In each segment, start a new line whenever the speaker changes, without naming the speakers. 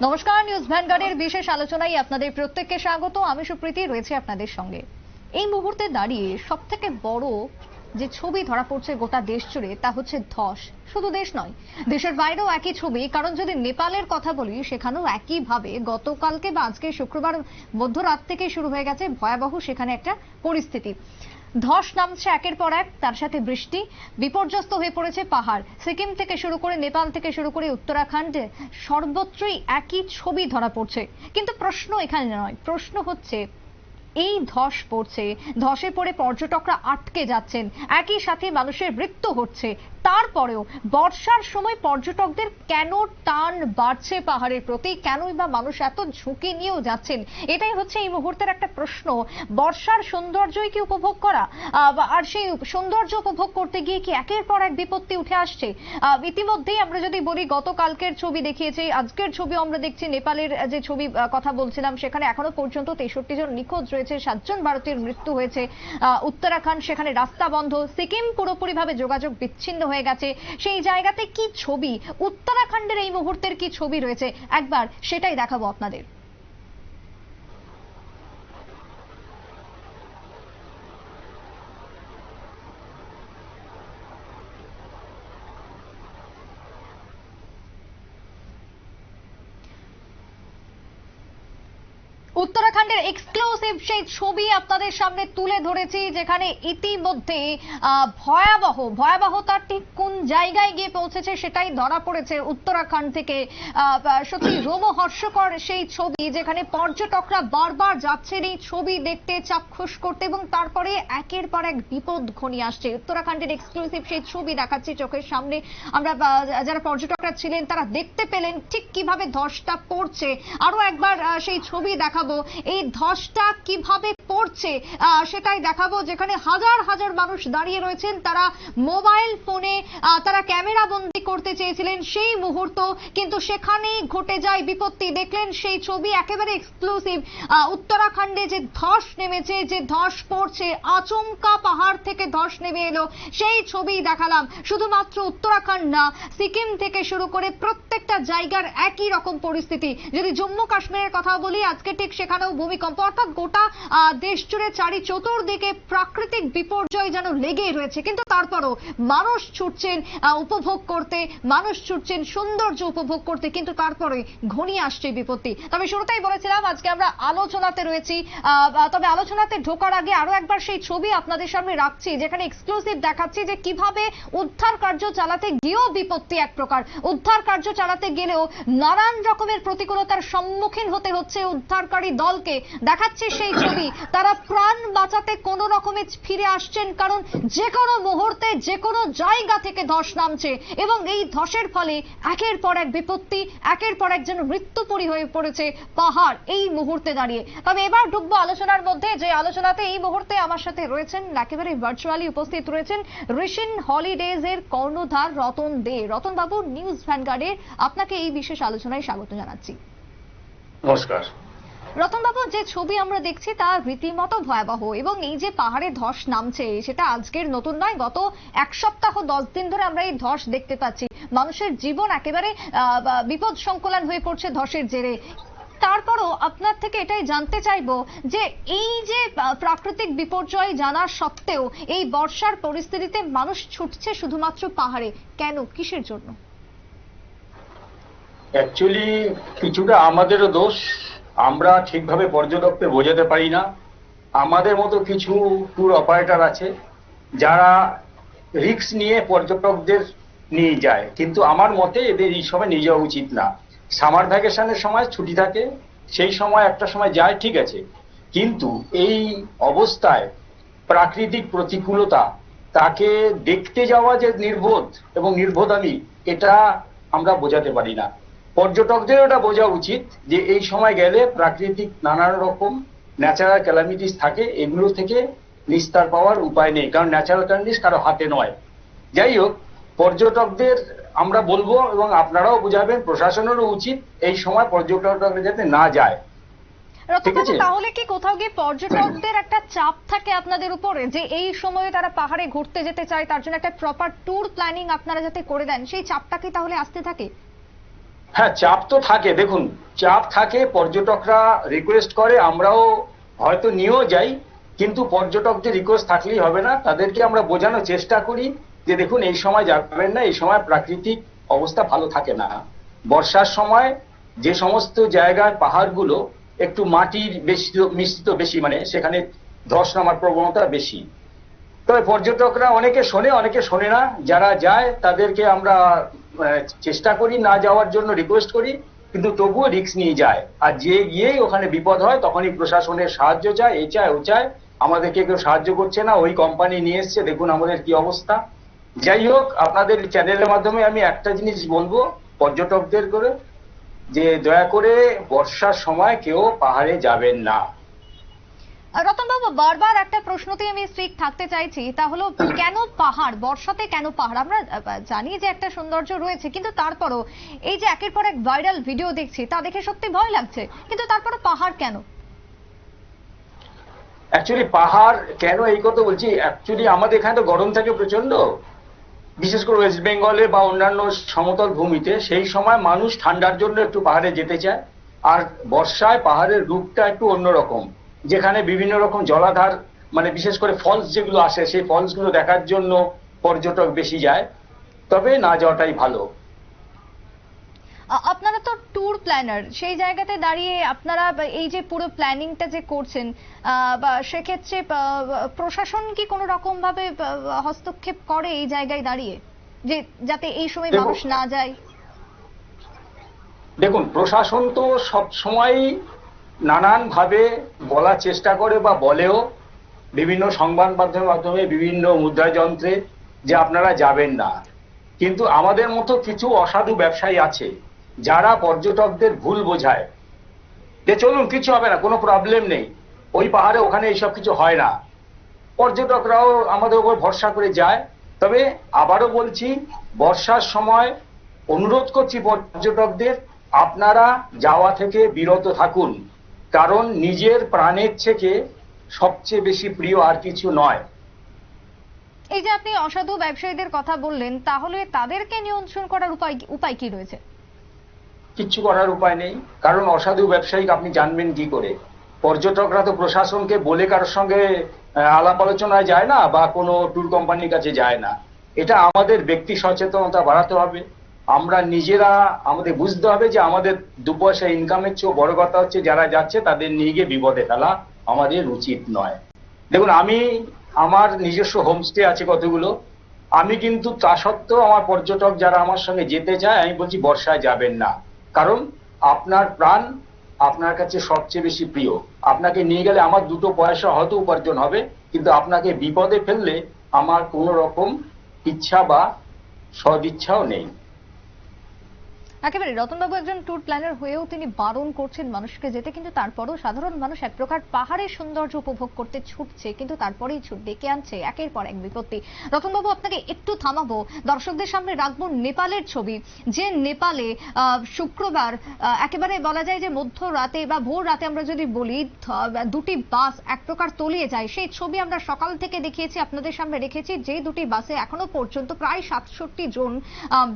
নমস্কার, নিউজ ভ্যানগার্ডের বিশেষ আলোচনায় আপনাদের প্রত্যেককে স্বাগত। আমি সুপ্রীতি, রয়েছে আপনাদের সঙ্গে। এই মুহূর্তে দাঁড়িয়ে সব থেকে বড় যে ছবি ধরা পড়ছে গোটা দেশ জুড়ে, তা হচ্ছে ধস। শুধু দেশ নয়, দেশের বাইরেও একই ছবি। কারণ যদি নেপালের কথা বলি, সেখানেও একইভাবে গতকালকে বা আজকে শুক্রবার মধ্যরাত থেকে শুরু হয়ে গেছে ভয়াবহ সেখানে একটা পরিস্থিতি। ধস নামছে একের পর এক, তার সাথে বৃষ্টি। বিপর্যস্ত হয়ে পড়েছে পাহাড়। সিকিম থেকে শুরু করে নেপাল থেকে শুরু করে উত্তরাখণ্ডে, সর্বত্রই একই ছবি ধরা পড়ছে। কিন্তু প্রশ্ন এখানে নয়, প্রশ্ন হচ্ছে, এই ধস পড়ছে, ধসে পড়ে পর্যটকরা আটকে যাচ্ছেন। একই সাথে মানুষের মৃত্যু হচ্ছে। তারপরেও বর্ষার সময় পর্যটকদের কেন টান বাড়ছে পাহাড়ের প্রতি? কেনই বা মানুষ এত ঝুঁকি নিয়েও যাচ্ছেন? এটাই হচ্ছে এই মুহূর্তের একটা প্রশ্ন। বর্ষার সৌন্দর্যই কি উপভোগ করা? আর সেই সৌন্দর্য উপভোগ করতে গিয়ে কি একের পর এক বিপত্তি উঠে আসছে? ইতিমধ্যেই আমরা যদি বলি, গতকালকের ছবি দেখিয়েছি, আজকের ছবি আমরা দেখছি, নেপালের যে ছবি কথা বলছিলাম, সেখানে এখনও পর্যন্ত তেষট্টি জন নিখোঁজ রয়েছে সাতজন ভারতীয় মৃত্যু হয়েছে। উত্তরাখণ্ড, সেখানে রাস্তা বন্ধ, সিকিম পুরোপুরিভাবে যোগাযোগ বিচ্ছিন্ন হয়ে গেছে। সেই জায়গাতে কি ছবি? উত্তরাখণ্ডের এই মুহূর্তের কি ছবি রয়েছে? একবার সেটাই দেখাবো আপনাদের। উত্তরাখণ্ডের এক্সক্লুসিভ সেই ছবি আপনাদের সামনে তুলে ধরেছি, যেখানে ইতিমধ্যে ভয়াবহ, ভয়াবহতার ঠিক কোন জায়গায় গিয়ে পৌঁছেছে সেটাই ধরা পড়েছে উত্তরাখণ্ড থেকে। সত্যি রোমহর্ষকর সেই ছবি, যেখানে পর্যটকরা বারবার যাচ্ছেন এই ছবি দেখতে, চাক্ষুষ করতে এবং তারপরে একের পর এক বিপদ ঘনিয়ে আসছে। উত্তরাখণ্ডের এক্সক্লুসিভ সেই ছবি দেখাচ্ছি চোখের সামনে। আমরা যারা পর্যটকরা ছিলেন, তারা দেখতে পেলেন ঠিক কীভাবে ধসটা পড়ছে। আরও একবার সেই ছবি দেখাবো। এই ধসটা কীভাবে পড়ছে? সেটাই দেখাবো। যেখানে হাজার হাজার মানুষ দাঁড়িয়ে রয়েছেন, তারা মোবাইল ফোনে তারা ক্যামেরা বন্দি করতে চেয়েছিলেন সেই মুহূর্ত। কিন্তু সেখানেই ঘটে যায় বিপত্তি। দেখলেন সেই ছবি একেবারে এক্সক্লুসিভ উত্তরাখণ্ডে যে ধস নেমেছে, যে ধস পড়ছে, আচমকা পাহাড় থেকে ধস নেমে এলো। সেই ছবি দেখালাম। শুধুমাত্র উত্তরাখণ্ড না, সিকিম থেকে শুরু করে প্রত্যেকটা জায়গার একই রকম পরিস্থিতি। যদি জম্মু কাশ্মীরের কথা বলি, আজকে ঠিক সেখানেও ভূমিকম্প। অর্থাৎ গোটা দেশ জুড়ে চারি চতুর্দিকে প্রাকৃতিক বিপর্যয় যেন লেগেই রয়েছে। কিন্তু তারপরও মানুষ ছুটছেন উপভোগ করতে, মানুষ ছুটছেন, সৌন্দর্য উপভোগ করতে, কিন্তু তারপরে ঘনিয়ে আসছে বিপত্তি। তবে শুরুতেই বলেছিলাম, আজকে আমরা আলোচনাতে রয়েছি। তবে আলোচনাতে ঢোকার আগে আরও একবার সেই ছবি আপনাদের সামনে রাখছি, যেখানে এক্সক্লুসিভ দেখাচ্ছি যে কীভাবে উদ্ধার কার্য চালাতে গিয়েও বিপত্তি এক প্রকার। উদ্ধার কার্য চালাতে গেলেও নানান রকমের প্রতিকূলতার সম্মুখীন হতে হচ্ছে উদ্ধারকারী দলকে দেখাচ্ছে সেই ছবি। তারা প্রাণ বাঁচাতে কোনো রকমে ফিরে আসছেন কারণ যে কোনো মুহূর্তে যে কোনো জায়গা থেকে ধস নামছে এবং এই ধসের ফলে একের পর এক বিপত্তি, একের পর এক যেন মৃত্যুপরী হয়ে পড়েছে পাহাড় এই মুহূর্তে দাঁড়িয়ে। তবে এবার ঢুকবো আলোচনার মধ্যে। যে আলোচনাতে এই মুহূর্তে আমার সাথে রয়েছেন, একেবারে ভার্চুয়ালি উপস্থিত রয়েছেন ঋষিন হলিডেজ এর কর্ণধার রতন দে। রতন বাবু নিউজ ভ্যানগার্ডের আপনাকে এই বিশেষ আলোচনায় স্বাগত জানাচ্ছি।
নমস্কার।
রতনবাবু যে ছবি আমরা দেখছি তা রীতিমতো ভয়াবহ এবং এই যে পাহাড়ে ধস নামছে, সেটা আজকের নতুন নয়, গত এক সপ্তাহ দশ দিন ধরে আমরা এই ধস দেখতে পাচ্ছি। মানুষের জীবন একেবারে বিপদ সংকুলন হয়ে পড়ছে ধসের জেরে। তারপরও আপনার থেকে এটাই জানতে চাইব যে এই যে প্রাকৃতিক বিপর্যয় জানা সত্ত্বেও এই বর্ষার পরিস্থিতিতে মানুষ ছুটছে শুধুমাত্র পাহাড়ে, কেন, কিসের জন্য?
অ্যাকচুয়ালি কিছুটা আমাদেরও দোষ। আমরা ঠিকভাবে পর্যটকদের বোঝাতে পারি না। আমাদের মতো কিছু ট্যুর অপারেটর আছে, যারা রিস্ক নিয়ে পর্যটকদের নিয়ে যায়। কিন্তু আমার মতে এদের এই সময় নিয়ে যাওয়া উচিত না। সামার ভ্যাকেশনের সময় ছুটি থাকে, সেই সময় একটা সময় যায়, ঠিক আছে। কিন্তু এই অবস্থায় প্রাকৃতিক প্রতিকূলতা, তাকে দেখতে যাওয়া যে নির্বোধ এবং নির্বোধ আমি এটা আমরা বোঝাতে পারি না। পর্যটকদের ওটা বোঝা উচিত যে এই সময় গেলে প্রাকৃতিক নানান রকম ন্যাচারাল ক্যালামিটিস থাকে এগুলো থেকে নিস্তার পাওয়ার উপায় নেই। কারণ ন্যাচারাল ক্যালামিটিস কারও হাতে নয়। যাই হোক পর্যটকদের আমরা বলব এবং আপনারাও বুঝাবেন প্রশাসনেরও উচিত এই সময় পর্যটকরা যাতে না যায়। ঠিক আছে।
তাহলে কি কোথাও গিয়ে পর্যটকদের একটা চাপ থাকে আপনাদের উপরে? যে এই সময়ে তারা পাহাড়ে ঘুরতে যেতে চায় তার জন্য একটা প্রপার ট্যুর প্ল্যানিং আপনারা যাতে করে দেন সেই চাপটা কি তাহলে আসতে থাকে?
হ্যাঁ চাপ তো থাকে। দেখুন, চাপ থাকে, পর্যটকরা রিকোয়েস্ট করে, আমরাও হয়তো নিয়েও যাই, কিন্তু পর্যটকদের রিকোয়েস্ট থাকলেই হবে না। তাদেরকে আমরা বোঝানোর চেষ্টা করি যে, দেখুন, এই সময় যাবেন না, এই সময় প্রাকৃতিক অবস্থা ভালো থাকে না। বর্ষার সময় যে সমস্ত জায়গায় পাহাড়গুলো একটু মাটির বেশি, মিশ্রিত বেশি মানে সেখানে ধস নামার প্রবণতা বেশি। তবে পর্যটকরা অনেকে শোনে অনেকে শোনে না। যারা যায়, তাদেরকে আমরা চেষ্টা করি না যাওয়ার জন্য রিকোয়েস্ট করি, কিন্তু তবুও রিস্ক নিয়ে যায়। আর যে গিয়েই ওখানে বিপদ হয়, তখনই প্রশাসনের সাহায্য চায়, এ চায়, ও চায়। আমাদেরকে কেউ সাহায্য করছে না, ওই কোম্পানি নিয়ে এসছে, দেখুন আমাদের কি অবস্থা। যাই হোক, আপনাদের চ্যানেলের মাধ্যমে আমি একটা জিনিস বলব, পর্যটকদের করে, যে দয়া করে বর্ষার সময় কেউ পাহাড়ে যাবেন না।
রতনবাবু বারবার একটা প্রশ্নতেই আমি স্ট্রিক থাকতে চাইছি। তা হলো, কেন পাহাড়? বর্ষাতে কেন পাহাড়? আমরা জানি যে একটা সৌন্দর্য রয়েছে, কিন্তু তারপরও এই যে একের পর এক ভাইরাল ভিডিও দেখছি, তা দেখে সত্যি ভয় লাগছে। কিন্তু তারপরে পাহাড় কেন?
অ্যাকচুয়ালি পাহাড় কেন এই কথা বলছি? অ্যাকচুয়ালি আমাদের এখানে তো গরম থাকে প্রচণ্ড বিশেষ করে ওয়েস্ট বেঙ্গলে বা অন্যান্য সমতল ভূমিতে, সেই সময় মানুষ ঠান্ডার জন্য একটু পাহাড়ে যেতে চায়। আর বর্ষায় পাহাড়ের রূপটা একটু অন্যরকম। যেখানে বিভিন্ন রকম জলাধার মানে বিশেষ করে ফলস যেগুলো আসে সেই ফলসগুলো দেখার জন্য পর্যটক বেশি যায়। তবে না যাওয়াটাই ভালো।
আপনারা তো ট্যুর প্ল্যানার সেই জায়গাতে দাঁড়িয়ে আপনারা এই যে পুরো প্ল্যানিংটা যে করছেন বা সেক্ষেত্রে প্রশাসন কি কোনো রকম ভাবে হস্তক্ষেপ করে এই জায়গায় দাঁড়িয়ে? যে যাতে এই সময় মানুষ না যায়?
দেখুন প্রশাসন তো সব সময় নানান ভাবে বলার চেষ্টা করে বা বলেও বিভিন্ন সংবাদ মাধ্যমের মাধ্যমে বিভিন্ন মুদ্রা যন্ত্রে যে আপনারা যাবেন না। কিন্তু আমাদের মতো কিছু অসাধু ব্যবসায়ী আছে, যারা পর্যটকদের ভুল বোঝায়। যে চলুন, কিছু হবে না, কোনো প্রবলেম নেই। ওই পাহাড়ে ওখানে এইসব কিছু হয় না। পর্যটকরাও আমাদের উপর ভরসা করে যায়। তবে আবারও বলছি, বর্ষার সময় অনুরোধ করছি পর্যটকদের, আপনারা যাওয়া থেকে বিরত থাকুন। কারণ নিজের প্রাণের থেকে সবচেয়ে বেশি প্রিয় আর কিছু নয়।
এই যে আপনি অসাধু ব্যবসায়ীদের কথা বললেন তাহলে তাদেরকে নিয়ন্ত্রণ করার উপায় উপায় কি রয়েছে?
কিচ্ছু করার উপায় নেই। কারণ অসাধু ব্যবসায়িক আপনি জানবেন কি করে? পর্যটকরা তো প্রশাসনকে বলে কারোর সঙ্গে আলাপ আলোচনায় যায় না বা কোনো ট্যুর কোম্পানির কাছে যায় না। এটা আমাদের ব্যক্তি সচেতনতা বাড়াতে হবে। আমরা নিজেরা আমাদের বুঝতে হবে যে আমাদের দু পয়সা ইনকামের চেয়েও বড় কথা হচ্ছে যারা যাচ্ছে তাদের নিয়ে গিয়ে বিপদে ফেলা আমাদের উচিত নয়। দেখুন, আমি আমার নিজস্ব হোমস্টে আছে কতগুলো। আমি কিন্তু তা সত্ত্বেও আমার পর্যটক যারা আমার সঙ্গে যেতে চায়, আমি বলছি বর্ষায় যাবেন না। কারণ আপনার প্রাণ আপনার কাছে সবচেয়ে বেশি প্রিয়। আপনাকে নিয়ে গেলে আমার দুটো পয়সা হয়তো উপার্জন হবে, কিন্তু আপনাকে বিপদে ফেললে আমার কোনো রকম ইচ্ছা বা সদিচ্ছাও নেই।
একেবারে রতনবাবু একজন ট্যুর প্ল্যানার হয়েও তিনি বারণ করছেন মানুষকে যেতে, কিন্তু তারপরেও সাধারণ মানুষ এক প্রকার পাহাড়ের সৌন্দর্য উপভোগ করতে ছুটছে, কিন্তু তারপরেই ছুট ডেকে আনছে একের পর এক বিপত্তি। রতনবাবু, আপনাকে একটু থামাবো। দর্শকদের সামনে রাখব নেপালের ছবি, যে নেপালে শুক্রবার একেবারে বলা যায় যে মধ্য রাতে বা ভোর রাতে আমরা যদি বলি দুটি বাস এক প্রকার তলিয়ে যায়। সেই ছবি আমরা সকাল থেকে দেখিয়েছি, আপনাদের সামনে রেখেছি, যে দুটি বাসে এখনও পর্যন্ত প্রায় সাতষট্টি জন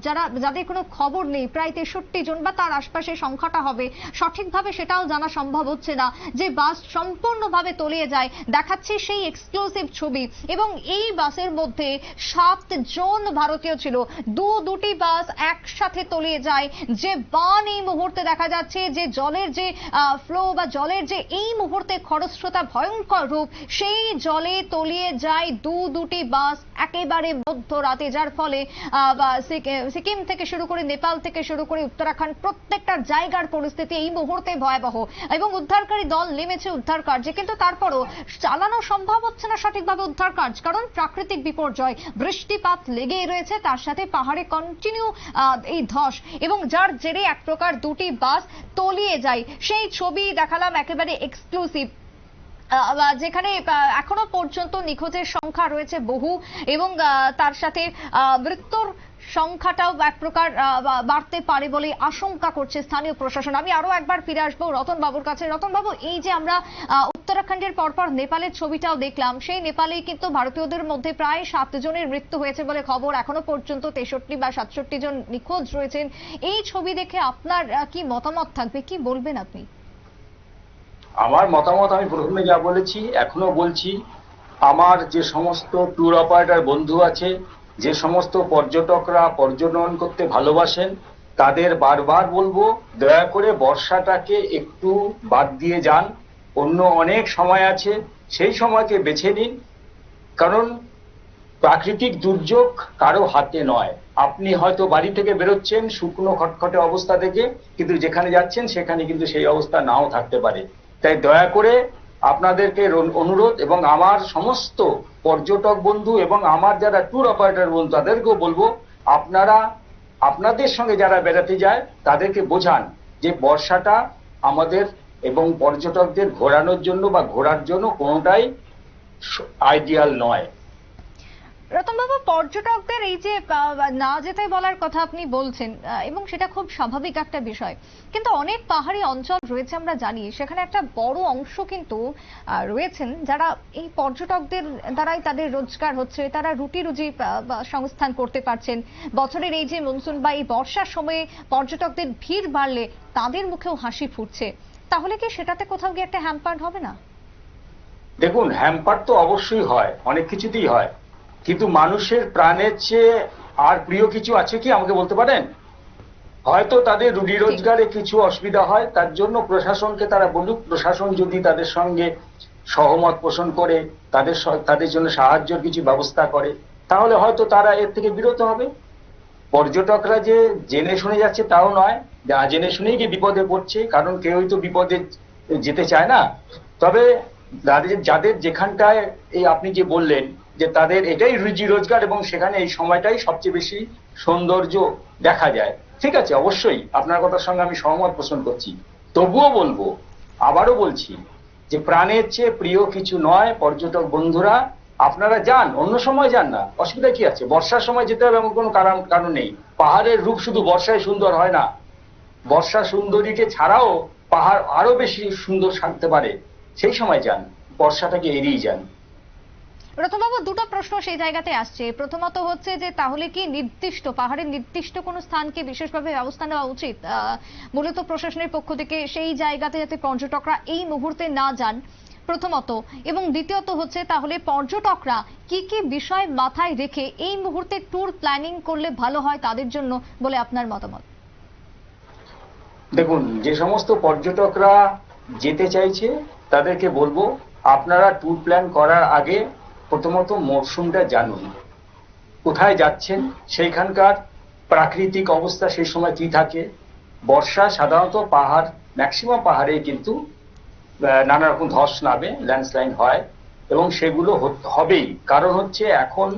যারা, যাদের কোনো খবর নেই, প্রায় তেষট্টি জন বা তার আশপাশে সংখ্যাটা হবে। সঠিকভাবে সেটাও জানা সম্ভব হচ্ছে না যে বাস সম্পূর্ণভাবে তলিয়ে যায়। দেখাচ্ছি সেই এক্সক্লুসিভ ছবি। এবং এই বাসের মধ্যে সাত জন ভারতীয় ছিল। দু দুটি বাস একসাথে তলিয়ে যায়। যে বান এই মুহূর্তে দেখা যাচ্ছে যে জলের যে ফ্লো বা জলের যে এই মুহূর্তে খরস্রোতা ভয়ঙ্কর রূপ, সেই জলে তলিয়ে যায় দু দুটি বাস একেবারে মধ্যরাতে। যার ফলে সিকিম থেকে শুরু করে নেপাল থেকে শুরু করে উত্তরাখণ্ড প্রত্যেকটা জায়গার পরিস্থিতি এই মুহূর্তে ভয়াবহ এবং উদ্ধারকারী দল নেমেছে উদ্ধার কার্যে। কিন্তু তারপরও চালানো সম্ভব হচ্ছে না সঠিকভাবে উদ্ধার কাজ কারণ প্রাকৃতিক বিপর্যয়, বৃষ্টিপাত লেগেই রয়েছে, তার সাথে পাহাড়ে কন্টিনিউ এই ধস এবং যার জেরে এক প্রকার দুটি বাস তলিয়ে যায়। সেই ছবি দেখালাম একেবারে এক্সক্লুসিভ যেখানে এখনও পর্যন্ত নিখোঁজের সংখ্যা রয়েছে বহু এবং তার সাথে মৃত্যুর সংখ্যাটাও এক প্রকার বাড়তে পারে বলে আশঙ্কা করছে স্থানীয় প্রশাসন। আমি আরও একবার ফিরে আসব রতন বাবুর কাছে। রতন বাবু এই যে আমরা উত্তরাখণ্ডের পরপর নেপালের ছবিটাও দেখলাম, সেই নেপালে কিন্তু ভারতীয়দের মধ্যে প্রায় সাত জনের মৃত্যু হয়েছে বলে খবর। এখনও পর্যন্ত তেষট্টি বা সাতষট্টি জন নিখোঁজ রয়েছেন। এই ছবি দেখে আপনার কি মতামত থাকবে? কি বলবেন আপনি?
আমার মতামত আমি প্রথমে যা বলেছি, এখনও বলছি, আমার যে সমস্ত ট্যুর অপারেটর বন্ধু আছে যে সমস্ত পর্যটকরা পর্যটন করতে ভালোবাসেন, তাদের বারবার বলব, দয়া করে বর্ষাটাকে একটু বাদ দিয়ে যান। অন্য অনেক সময় আছে, সেই সময়কে বেছে নিন। কারণ প্রাকৃতিক দুর্যোগ কারও হাতে নয়। আপনি হয়তো বাড়ি থেকে বেরোচ্ছেন, শুকনো খটখটে অবস্থা থেকে কিন্তু যেখানে যাচ্ছেন, সেখানে কিন্তু সেই অবস্থা নাও থাকতে পারে। তাই দয়া করে আপনাদেরকে অনুরোধ এবং আমার সমস্ত পর্যটক বন্ধু এবং আমার যারা ট্যুর অপারেটর বন্ধু, তাদেরকেও বলব, আপনারা, আপনাদের সঙ্গে যারা বেড়াতে যায়, তাদেরকে বোঝান যে বর্ষাটা আমাদের এবং পর্যটকদের ঘোরানোর জন্য বা ঘোরার জন্য কোনোটাই আইডিয়াল নয়।
রতনবাবু পর্যটকদের এই যে না যেতে বলার কথা আপনি বলছেন এবং সেটা খুব স্বাভাবিক একটা বিষয়। কিন্তু অনেক পাহাড়ি অঞ্চল রয়েছে আমরা জানি, সেখানে একটা বড় অংশ কিন্তু রয়েছেন যারা এই পর্যটকদের দ্বারাই তাদের রোজগার হচ্ছে, তারা রুটি রুজি সংস্থান করতে পারছেন। বছরের এই যে মনসুন বা এই বর্ষার সময়ে পর্যটকদের ভিড় বাড়লে তাদের মুখেও হাসি ফুটছে। তাহলে কি সেটাতে কোথাও গিয়ে একটা হ্যাম্পার্ড হবে না?
দেখুন, হ্যাম্পার তো অবশ্যই হয়, অনেক কিছুতেই হয়। কিন্তু মানুষের প্রাণের চেয়ে আর প্রিয় কিছু আছে কি? আমাকে বলতে পারেন? হয়তো তাদের রুটি রোজগারে কিছু অসুবিধা হয় তার জন্য প্রশাসনকে তারা বলুক প্রশাসন যদি তাদের সঙ্গে সহমত পোষণ করে তাদের তাদের জন্য সাহায্যের কিছু ব্যবস্থা করে তাহলে হয়তো তারা এর থেকে বিরত হবে। পর্যটকরা যে জেনে শুনে যাচ্ছে তাও নয় যা জেনে শুনেই কি বিপদে পড়ছে কারণ কেউই তো বিপদে যেতে চায় না। তবে যাদের যাদের যেখানটায় এই আপনি যে বললেন যে তাদের এটাই রুজি রোজগার এবং সেখানে এই সময়টাই সবচেয়ে বেশি সৌন্দর্য দেখা যায়। ঠিক আছে, অবশ্যই আপনার কথার সঙ্গে আমি সহমত পোষণ করছি। তবুও বলব, আবারও বলছি যে প্রাণের চেয়ে প্রিয় কিছু নয় পর্যটক বন্ধুরা। আপনারা যান, অন্য সময় যান না, অসুবিধা কি আছে? বর্ষার সময় যেতে হবে এমন কোনো কারণ কারণ নেই। পাহাড়ের রূপ শুধু বর্ষায় সুন্দর হয় না। বর্ষা সুন্দরীকে ছাড়াও পাহাড় আরও বেশি সুন্দর থাকতে পারে। সেই সময় যান, বর্ষাটাকে এড়িয়ে যান।
রতনবাবু দুটো প্রশ্ন সেই জায়গাতে আসছে। প্রথমত হচ্ছে যে, তাহলে কি নির্দিষ্ট, পাহাড়ের নির্দিষ্ট কোন স্থানকে বিশেষভাবে ব্যবস্থা নেওয়া উচিত? মূলত প্রশাসনের পক্ষ থেকে সেই জায়গাতে যাতে পর্যটকরা এই মুহূর্তে না যান, প্রথমত। এবং দ্বিতীয়ত হচ্ছে, তাহলে পর্যটকরা কি কি বিষয় মাথায় রেখে এই মুহূর্তে ট্যুর প্ল্যানিং করলে ভালো হয় তাদের জন্য বলে আপনার মতামত?
দেখুন, যে সমস্ত পর্যটকরা যেতে চাইছে, তাদেরকে বলব, আপনারা ট্যুর প্ল্যান করার আগে প্রথমত মরশুমটা জানুন। কোথায় যাচ্ছেন? সেইখানকার প্রাকৃতিক অবস্থা সেই সময় কি থাকে? বর্ষা সাধারণত পাহাড় ম্যাক্সিমাম পাহাড়ে কিন্তু নানা রকম ধস নামে ল্যান্ডস্লাইড হয় এবং সেগুলো হবেই। কারণ হচ্ছে এখন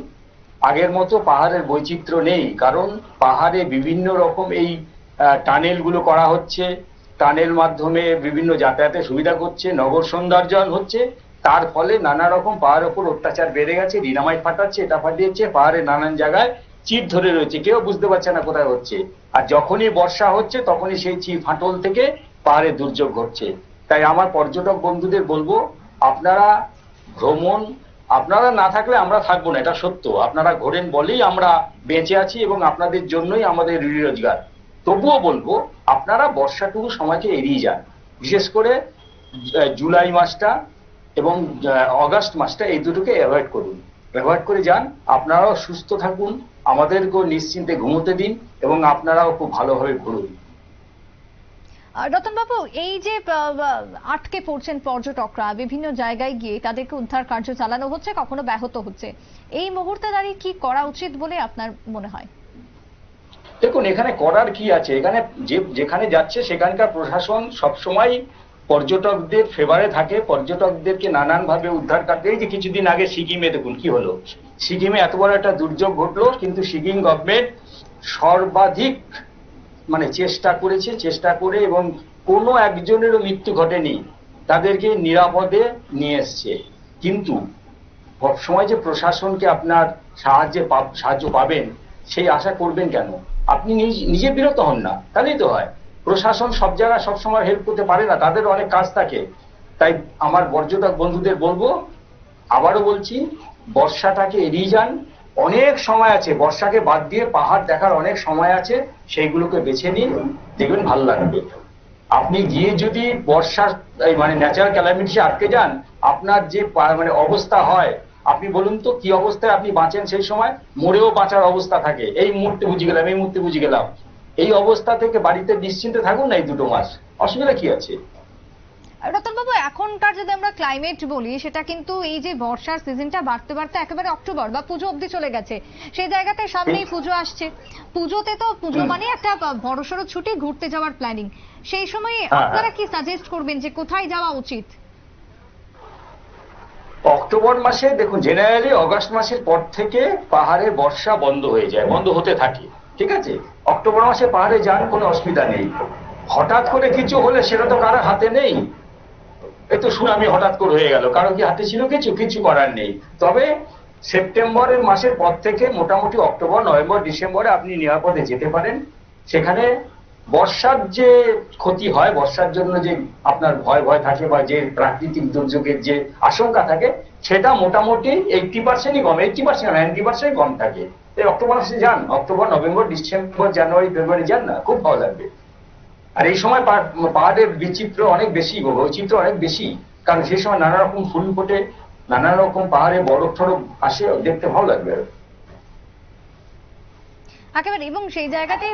আগের মতো পাহাড়ের বৈচিত্র্য নেই। কারণ পাহাড়ে বিভিন্ন রকম এই টানেলগুলো করা হচ্ছে। টানেল মাধ্যমে বিভিন্ন যাতায়াতের সুবিধা করছে। নগর সৌন্দর্যায়ন হচ্ছে তার ফলে নানা রকম পাহাড়ের উপর অত্যাচার বেড়ে গেছে ডিনামাইট ফাটাচ্ছে, এটা ফাটিয়েছে পাহাড়ের নানান জায়গায় চির ধরে রয়েছে, কেউ বুঝতে পারছে না কোথায় হচ্ছে। আর যখনই বর্ষা হচ্ছে, তখনই সেই চির ফাটল থেকে পাহাড়ে দুর্যোগ ঘটছে। তাই আমার পর্যটক বন্ধুদের বলব, আপনারা ভ্রমণ, আপনারা না থাকলে আমরা থাকব না, এটা সত্য। আপনারা ঘোরেন বলেই আমরা বেঁচে আছি এবং আপনাদের জন্যই আমাদের রুজি রোজগার। তবুও বলব, আপনারা বর্ষাটুকু সময়কে এড়িয়ে যান। বিশেষ করে জুলাই মাসটা এবং অগাস্ট মাসটা এই দুটোকে অ্যাভয়েড করুন। অ্যাভয়েড করে যান আপনারাও সুস্থ থাকুন আমাদেরকেও নিশ্চিন্তে ঘুমোতে দিন এবং আপনারাও খুব ভালোভাবে ঘুরুন।
আহ, রতনবাবু এই যে আটকে পড়ছেন পর্যটকরা বিভিন্ন জায়গায় গিয়ে তাদেরকে উদ্ধার কার্য চালানো হচ্ছে কখনো ব্যাহত হচ্ছে। এই মুহূর্তে দাঁড়িয়ে কি করা উচিত বলে আপনার মনে হয়?
দেখুন এখানে করার কি আছে? এখানে যে যেখানে যাচ্ছে সেখানকার প্রশাসন সবসময় পর্যটকদের ফেভারে থাকে, পর্যটকদেরকে নানান ভাবে উদ্ধার করতে। এই যে কিছুদিন আগে সিকিমে, দেখুন কি হলো? সিকিমে এত বড় একটা দুর্যোগ ঘটলো, কিন্তু সিকিম গভর্নমেন্ট সর্বাধিক মানে চেষ্টা করেছে, চেষ্টা করে এবং কোনো একজনেরও মৃত্যু ঘটেনি। তাদেরকে নিরাপদে নিয়ে এসছে। কিন্তু সবসময় যে প্রশাসনকে আপনার সাহায্যে সাহায্য পাবেন, সেই আশা করবেন কেন? আপনি নিজে বিরত হন না, তাহলেই তো হয়। প্রশাসন সব জায়গায় সবসময় হেল্প করতে পারে না, তাদের অনেক কাজ থাকে। তাই আমার পর্যটক বন্ধুদের বলব, আবারও বলছি, বর্ষাটাকে এড়িয়ে যান। অনেক সময় আছে, বর্ষাকে বাদ দিয়ে পাহাড় দেখার অনেক সময় আছে, সেইগুলোকে বেছে নিন, দেখবেন ভালো লাগবে। আপনি গিয়ে যদি বর্ষার, এই মানে ন্যাচারাল ক্যালামিটিসে আটকে যান, আপনার যে মানে অবস্থা হয়, আপনি বলুন তো কি অবস্থায় আপনি বাঁচেন সেই সময়? মরেও বাঁচার অবস্থা থাকে। এই মুহূর্তে বুঝে গেলাম, এই মুহূর্তে বুঝে গেলাম। এই অবস্থা থেকে বাড়িতে নিশ্চিন্তে থাকুন না এই দুটো মাস। অসুবিধা কি আছে?
রতনবাবু এখনকার যদি আমরা ক্লাইমেট বলি সেটা কিন্তু এই যে বর্ষার সিজনটা বাড়তে বাড়তে একেবারে অক্টোবর বা পুজো অবধি চলে গেছে। সেই জায়গাতে সামনেই পুজো আসছে। পুজোতে তো পুজো মানে একটা বড়সড় ছুটি ঘুরতে যাওয়ার প্ল্যানিং সেই সময়
হ্যাঁ, হ্যাঁ।
আপনারা কি সাজেস্ট করবেন যে কোথায় যাওয়া উচিত?
অক্টোবর মাসে দেখুন জেনারেলি অগস্ট মাসের পর থেকে পাহাড়ে বর্ষা বন্ধ হয়ে যায় বন্ধ হতে থাকে। ঠিক আছে? অক্টোবর মাসে পাহাড়ে যান, কোনো অসুবিধা নেই। হঠাৎ করে কিছু হলে সেটা তো কারোর হাতে নেই। এই তো সুনামি হঠাৎ করে হয়ে গেল। কারও কি হাতে ছিল কিছু? কিছু করার নেই। তবে সেপ্টেম্বরের মাসের পর থেকে মোটামুটি অক্টোবর, নভেম্বর, ডিসেম্বরে আপনি নিরাপদে যেতে পারেন। সেখানে বর্ষার যে ক্ষতি হয়, বর্ষার জন্য যে আপনার ভয় ভয় থাকে বা যে প্রাকৃতিক দুর্যোগের যে আশঙ্কা থাকে, সেটা মোটামুটি এইটটি পার্সেন্টই কম এইটটি পার্সেন্ট নাইনটি পার্সেন্ট কম থাকে। এই অক্টোবর মাসে যান। October, November, December, January, February যান না, খুব ভালো লাগবে। আর এই সময় পাহাড়ের বিচিত্র অনেক বেশি বৈচিত্র অনেক বেশি, কারণ সেই সময় নানা রকম ফুল ফোটে নানা রকম পাহাড়ে বরফ টরফ আসে, দেখতে ভালো লাগবে।
একেবারে এবং সেই জায়গাতে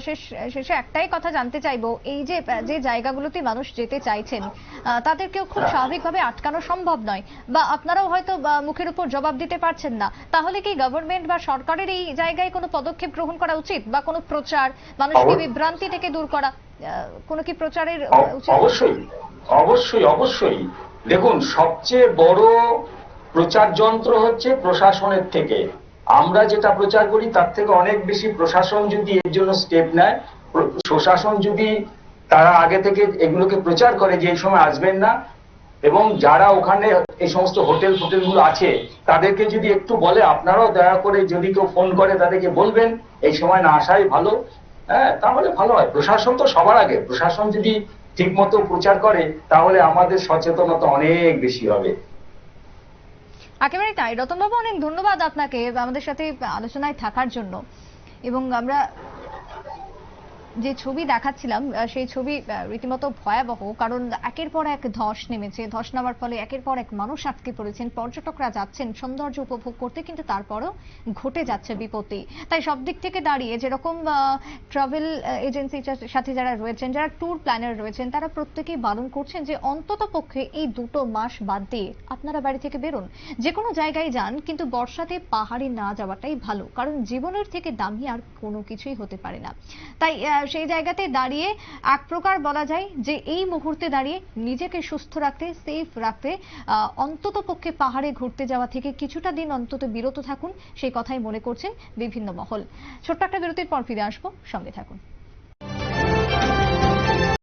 শেষ- একটাই কথা জানতে চাইব এই যে যে জায়গাগুলোতে মানুষ যেতে চাইছেন তাদেরকেও খুব স্বাভাবিকভাবে আটকানো সম্ভব নয় বা আপনারাও হয়তো মুখের উপর জবাব দিতে পারছেন না তাহলে কি গভর্নমেন্ট বা সরকারের এই জায়গায় কোনো পদক্ষেপ গ্রহণ করা উচিত বা কোনো প্রচার মানুষকে বিভ্রান্তি থেকে দূর করা কোনো কি প্রচারের উচিত?
অবশ্যই অবশ্যই অবশ্যই। দেখুন সবচেয়ে বড় প্রচার যন্ত্র হচ্ছে প্রশাসনের থেকে। আমরা যেটা প্রচার করি, তার থেকে অনেক বেশি প্রশাসন যদি এর জন্য স্টেপ নেয়, প্র- প্রশাসন যদি তারা আগে থেকে এগুলোকে প্রচার করে যে এই সময় আসবেন না, এবং যারা ওখানে এই সমস্ত হোটেল ফোটেলগুলো আছে, তাদেরকে যদি একটু বলে, আপনারাও দয়া করে যদি কেউ ফোন করে, তাদেরকে বলবেন, এই সময় না আসাই ভালো। হ্যাঁ তাহলে ভালো হয়। প্রশাসন তো সবার আগে। প্রশাসন যদি ঠিক মতো প্রচার করে, তাহলে আমাদের সচেতনতা অনেক বেশি হবে।
একেবারে তাই। রতনবাবু অনেক ধন্যবাদ আপনাকে আমাদের সাথে আলোচনায় থাকার জন্য। এবং আমরা যে ছবি দেখাচ্ছিলাম সেই ছবি রীতিমতো ভয়াবহ, কারণ একের পর এক ধস নেমেছে। ধস নামার ফলে একের পর এক মানুষ আটকে পড়েছেন। পর্যটকরা যাচ্ছেন সৌন্দর্য উপভোগ করতে, কিন্তু তারপরও ঘটে যাচ্ছে বিপত্তি। তাই সব দিক থেকে দাঁড়িয়ে যেরকম ট্রাভেল এজেন্সির সাথে যারা রয়েছেন, যারা ট্যুর প্ল্যানার রয়েছেন, তারা প্রত্যেকেই বারণ করছেন যে অন্তত পক্ষে এই দুটো মাস বাদ দিয়ে আপনারা বাড়ি থেকে বেরোন। যে কোনো জায়গায় যান, কিন্তু বর্ষাতে পাহাড়ে না যাওয়াটাই ভালো, কারণ জীবনের থেকে দামি আর কোনো কিছুই হতে পারে না। তাই সেই জায়গাতে দাঁড়িয়ে এক প্রকার বলা যায় যে এই মুহূর্তে দাঁড়িয়ে নিজেকে সুস্থ রাখতে সেফ রাখতে অন্তত পক্ষে পাহাড়ে ঘুরতে যাওয়া থেকে কিছুটা দিন অন্তত বিরত থাকুন, সেই কথাই মনে করছেন বিভিন্ন মহল। ছোট্ট একটা বিরতির পর ফিরে আসব, সঙ্গে থাকুন।